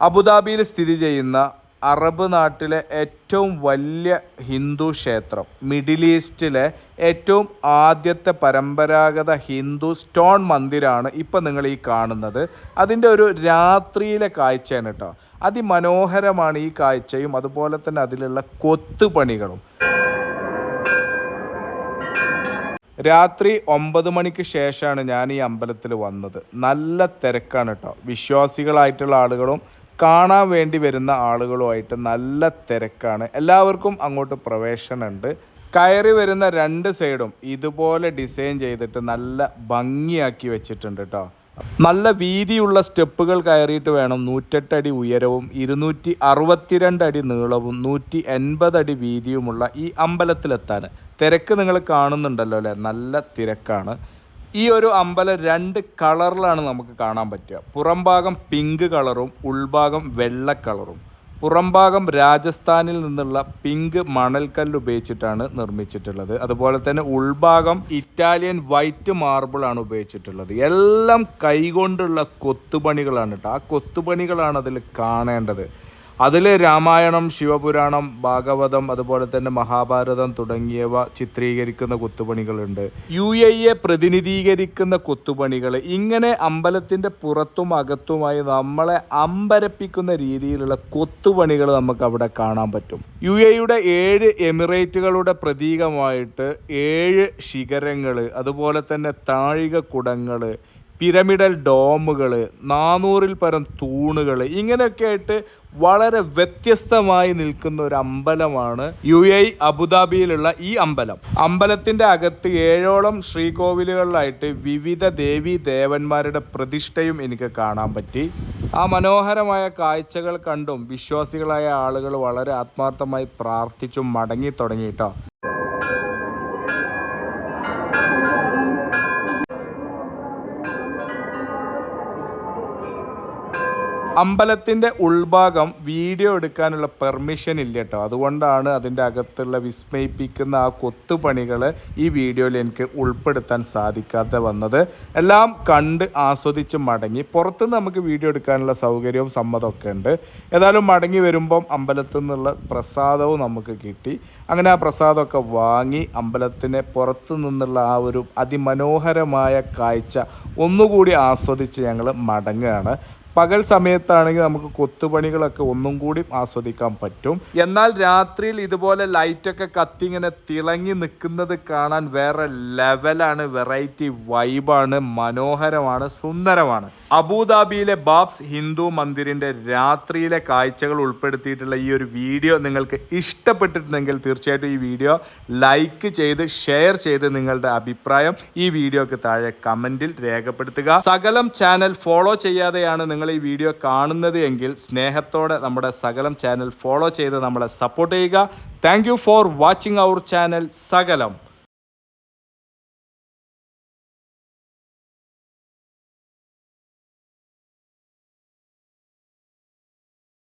അബുദാബിയിൽ സ്ഥിതി ചെയ്യുന്ന അറബ് നാട്ടിലെ ഏറ്റവും വലിയ ഹിന്ദു ക്ഷേത്രം മിഡിൽ ഈസ്റ്റിലെ ഏറ്റവും ആദ്യത്തെ പരമ്പരാഗത ഹിന്ദു സ്റ്റോൺ മന്ദിരാണ് ഇപ്പം നിങ്ങൾ ഈ കാണുന്നത്. അതിന്റെ ഒരു രാത്രിയിലെ കാഴ്ചയാണ് കേട്ടോ. അതിമനോഹരമാണ് ഈ കാഴ്ചയും അതുപോലെ തന്നെ അതിലുള്ള കൊത്തുപണികളും. രാത്രി ഒമ്പത് മണിക്ക് ശേഷമാണ് ഞാൻ ഈ അമ്പലത്തിൽ വന്നത്. നല്ല തിരക്കാണ് കേട്ടോ. വിശ്വാസികളായിട്ടുള്ള ആളുകളും കാണാൻ വേണ്ടി വരുന്ന ആളുകളുമായിട്ട് നല്ല തിരക്കാണ്. എല്ലാവർക്കും അങ്ങോട്ട് പ്രവേശനമുണ്ട്. കയറി വരുന്ന രണ്ട് സൈഡും ഇതുപോലെ ഡിസൈൻ ചെയ്തിട്ട് നല്ല ഭംഗിയാക്കി വെച്ചിട്ടുണ്ട് കേട്ടോ നല്ല വീതിയുള്ള സ്റ്റെപ്പുകൾ കയറിയിട്ട് വേണം നൂറ്റെട്ടടി ഉയരവും ഇരുന്നൂറ്റി അറുപത്തിരണ്ട് അടി നീളവും നൂറ്റി എൺപത് അടി വീതിയുമുള്ള ഈ അമ്പലത്തിലെത്താൻ. തിരക്ക് നിങ്ങൾ കാണുന്നുണ്ടല്ലോ അല്ലേ? നല്ല തിരക്കാണ്. ഈ ഒരു അമ്പലം രണ്ട് കളറിലാണ് നമുക്ക് കാണാൻ പറ്റുക. പുറംഭാഗം പിങ്ക് കളറും ഉൾഭാഗം വെള്ള കളറും. പുറംഭാഗം രാജസ്ഥാനിൽ നിന്നുള്ള പിങ്ക് മണൽക്കല്ല് ഉപയോഗിച്ചിട്ടാണ് നിർമ്മിച്ചിട്ടുള്ളത്. അതുപോലെ തന്നെ ഉൾഭാഗം ഇറ്റാലിയൻ വൈറ്റ് മാർബിൾ ആണ് ഉപയോഗിച്ചിട്ടുള്ളത്. എല്ലാം കൈകൊണ്ടുള്ള കൊത്തുപണികളാണ് കേട്ടോ. ആ കൊത്തുപണികളാണ് അതിൽ കാണേണ്ടത്. അതിൽ രാമായണം ശിവപുരാണം ഭാഗവതം അതുപോലെ തന്നെ മഹാഭാരതം തുടങ്ങിയവ ചിത്രീകരിക്കുന്ന കൊത്തുപണികളുണ്ട്. യു എയെ പ്രതിനിധീകരിക്കുന്ന കൊത്തുപണികൾ ഇങ്ങനെ അമ്പലത്തിന്റെ പുറത്തും അകത്തുമായി നമ്മളെ അമ്പരപ്പിക്കുന്ന രീതിയിലുള്ള കൊത്തുപണികൾ നമുക്ക് അവിടെ കാണാൻ പറ്റും. യു എയുടെ ഏഴ് എമിറേറ്റുകളുടെ പ്രതീകമായിട്ട് ഏഴ് ശിഖരങ്ങൾ അതുപോലെ തന്നെ താഴിക കുടങ്ങൾ പിരമിഡൽ ഡോമുകൾ നാനൂറിൽ പരം തൂണുകൾ ഇങ്ങനെയൊക്കെ ആയിട്ട് വളരെ വ്യത്യസ്തമായി നിൽക്കുന്ന ഒരു അമ്പലമാണ് യു എ അബുദാബിയിലുള്ള ഈ അമ്പലം. അമ്പലത്തിന്റെ അകത്ത് ഏഴോളം ശ്രീകോവിലുകളിലായിട്ട് വിവിധ ദേവി ദേവന്മാരുടെ പ്രതിഷ്ഠയും എനിക്ക് കാണാൻ പറ്റി. ആ മനോഹരമായ കാഴ്ചകൾ കണ്ടും വിശ്വാസികളായ ആളുകൾ വളരെ ആത്മാർത്ഥമായി പ്രാർത്ഥിച്ചും മടങ്ങി തുടങ്ങിയിട്ടോ അമ്പലത്തിന്റെ ഉൾഭാഗം വീഡിയോ എടുക്കാനുള്ള പെർമിഷൻ ഇല്ല കേട്ടോ. അതുകൊണ്ടാണ് അതിന്റെ അകത്തുള്ള വിസ്മയിപ്പിക്കുന്ന ആ കൊത്തുപണികൾ ഈ വീഡിയോയിൽ എനിക്ക് ഉൾപ്പെടുത്താൻ സാധിക്കാതെ വന്നത്. എല്ലാം കണ്ട് ആസ്വദിച്ച് മടങ്ങി പുറത്തുനിന്ന് നമുക്ക് വീഡിയോ എടുക്കാനുള്ള സൗകര്യവും സമ്മതമൊക്കെ ഉണ്ട്. ഏതായാലും മടങ്ങി വരുമ്പം അമ്പലത്തിൽ നിന്നുള്ള പ്രസാദവും നമുക്ക് കിട്ടി. അങ്ങനെ ആ പ്രസാദമൊക്കെ വാങ്ങി അമ്പലത്തിന് പുറത്തു നിന്നുള്ള ആ ഒരു അതിമനോഹരമായ കാഴ്ച ഒന്നുകൂടി ആസ്വദിച്ച് ഞങ്ങൾ മടങ്ങുകയാണ്. പകൽ സമയത്താണെങ്കിൽ നമുക്ക് കൊത്തുപണികളൊക്കെ ഒന്നും കൂടി ആസ്വദിക്കാൻ പറ്റും. എന്നാൽ രാത്രിയിൽ ഇതുപോലെ ലൈറ്റൊക്കെ കത്തി ഇങ്ങനെ തിളങ്ങി നിൽക്കുന്നത് കാണാൻ വേറെ ലെവലാണ് വെറൈറ്റി വൈബാണ് മനോഹരമാണ് സുന്ദരമാണ്. അബുദാബിയിലെ ബാബ്സ് ഹിന്ദു മന്ദിരിന്റെ രാത്രിയിലെ കാഴ്ചകൾ ഉൾപ്പെടുത്തിയിട്ടുള്ള ഈ ഒരു വീഡിയോ നിങ്ങൾക്ക് ഇഷ്ടപ്പെട്ടിട്ടുണ്ടെങ്കിൽ തീർച്ചയായിട്ടും ഈ വീഡിയോ ലൈക്ക് ചെയ്ത് ഷെയർ ചെയ്ത് നിങ്ങളുടെ അഭിപ്രായം ഈ വീഡിയോക്ക് താഴെ കമന്റിൽ രേഖപ്പെടുത്തുക. സകലം ചാനൽ ഫോളോ ചെയ്യാതെയാണ് ഈ വീഡിയോ കാണുന്നത് എങ്കിൽ സ്നേഹത്തോടെ നമ്മുടെ സകലം ചാനൽ ഫോളോ ചെയ്ത് നമ്മളെ സപ്പോർട്ട് ചെയ്യുക. Thank for watching our channel സകലം.